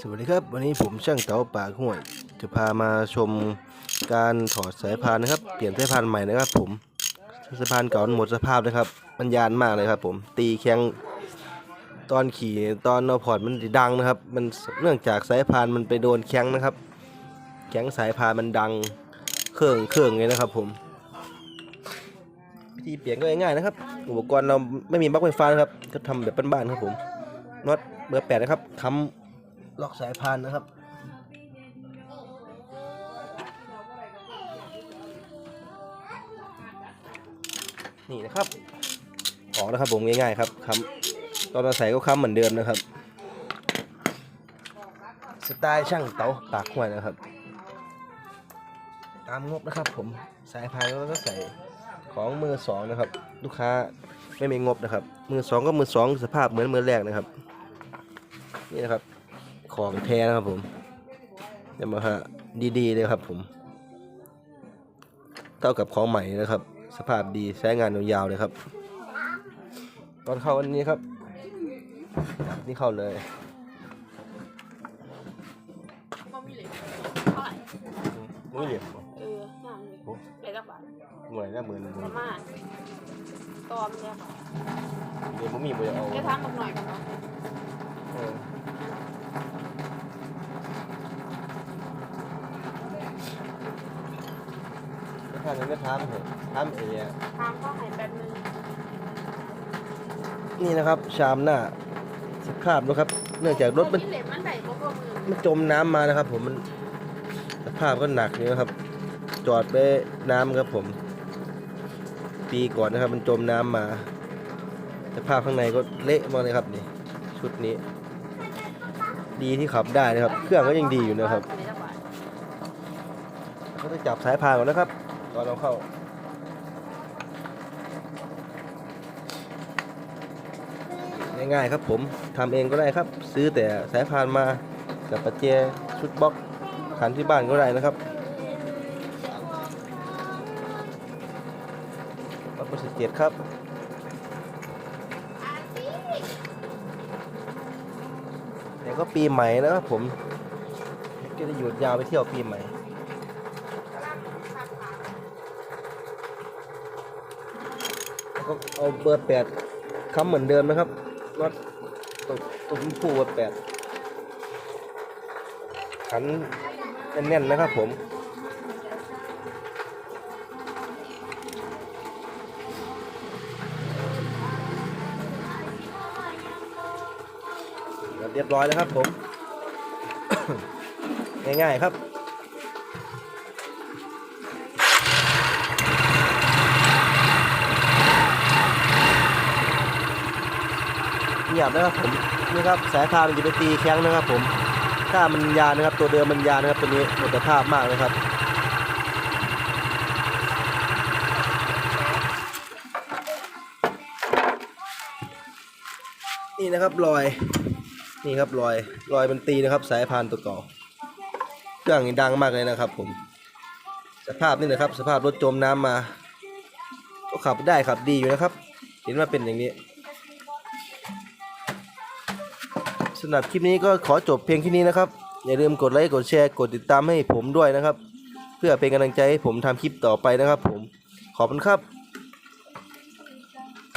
สวัสดีครับ วันนี้ผมช่างเต๋าป่าห้วย จะพามาชมการถอดสายพานนะครับ เปลี่ยนสายพานใหม่นะครับ ผมสายพานเก่ามันหมดสภาพนะครับ มันยานมากเลยครับ ผมตีแข้งตอนขี่ตอนเอาพอร์ตมันดังนะครับ มันเนื่องจากสายพานมันไปโดนแข้งนะครับ แข้งสายพานมันดังเครื่องเครื่องเลยนะครับ ผมวิธีเปลี่ยนก็ง่ายๆนะครับ อุปกรณ์เราไม่มีบล็อกไฟฟ้านะครับ ก็ทำแบบบ้านๆครับผมน็อตเบอร์แปดนะครับค้ำ ล็อกสายพานนะครับ นี่นะครับ ออกนะครับผมง่ายๆครับคำตอนเราใส่ก็ค้ำเหมือนเดิมนะครับ สไตล์ช่างเต๋าปากห้วยนะครับ ตามงบนะครับผมสายพานก็ต้องใส่ของมือสองนะครับ ลูกค้าไม่มีงบนะครับ มือสองก็มือสองสภาพเหมือนมือแรกนะครับ นี่นะครับ ของแท้นะครับผมเดี๋ยวมาฮะดีๆเลยครับผม เท่ากับของใหม่นะครับ สภาพดีใช้งานยาวๆเลยครับ ตอนเข้าวันนี้ครับ นี่เข้าเลยก็มีเหล็กเท่าไหร่ไม่เหลียบเออห้าหมื่นเหล็กละบาทหน่วยละหมื่นหนึ่งประมาณตอมเนี่ยค่ะเดี๋ยวผมมีไปเอาจะทำบักหน่อยกันเนาะ เออ ถ้านั้นไม่ทำเถอะทำเองทำก็ให้แป๊บนึงนี่นะครับ ชามหน้าสภาพนะครับ เนื่องจากรถมันมีเหล็กมันไหนก็พวกมือมันจมน้ำมานะครับ ผมมันสภาพก็หนักอยู่นะครับ จอดไปน้ำครับผม ปีก่อนนะครับ มันจมน้ำมาสภาพข้างในก็เละมากเลยครับนี่ ชุดนี้ ดีที่ขับได้นะครับ เครื่องก็ยังดีอยู่นะครับเหล็กละบาทก็ต้องจับสายพานก่อนนะครับ ตอนเราเข้าง่ายๆครับผมทำเองก็ได้ครับ ซื้อแต่สายพานมากับปัจเจชุดบล็อกขันที่บ้านก็ได้นะครับวัดประสิเกียรติครับเดี๋ยวก็ปีใหม่นะครับผมก็จะหยุดยาวไปเที่ยวปีใหม่ แล้ว ก็เอาเบอร์แปดค้ำเหมือนเดิมนะครับน็อตตรงตรงผู้เบอร์แปดขันแน่นๆนะครับผมเรียบร้อยแล้วครับผม ง่ายๆครับ งียบนะครับผมนี่ครับสายพานมันจะไปตีแข้งนะครับผมถ้ามันยานะครับ ตัวเดิมมันยานะครับตัวนี้หมดสภาพมากเลยครับนี่นะครับรอยนี่ครับรอยรอยมันตีนะครับ สายพานตัวเก่าเครื่องนี่ดังมากเลยนะครับ ผม สภาพนี่นะครับ สภาพรถจมน้ำมา ก็ขับได้ขับดีอยู่นะครับ เห็นว่าเป็นอย่างนี้ สำหรับคลิปนี้ก็ขอจบเพียงแค่นี้นะครับ อย่าลืมกดไลค์กดแชร์กดติดตามให้ผมด้วยนะครับ เพื่อเป็นกำลังใจให้ผมทำคลิปต่อไปนะครับ ผมขอบคุณครับ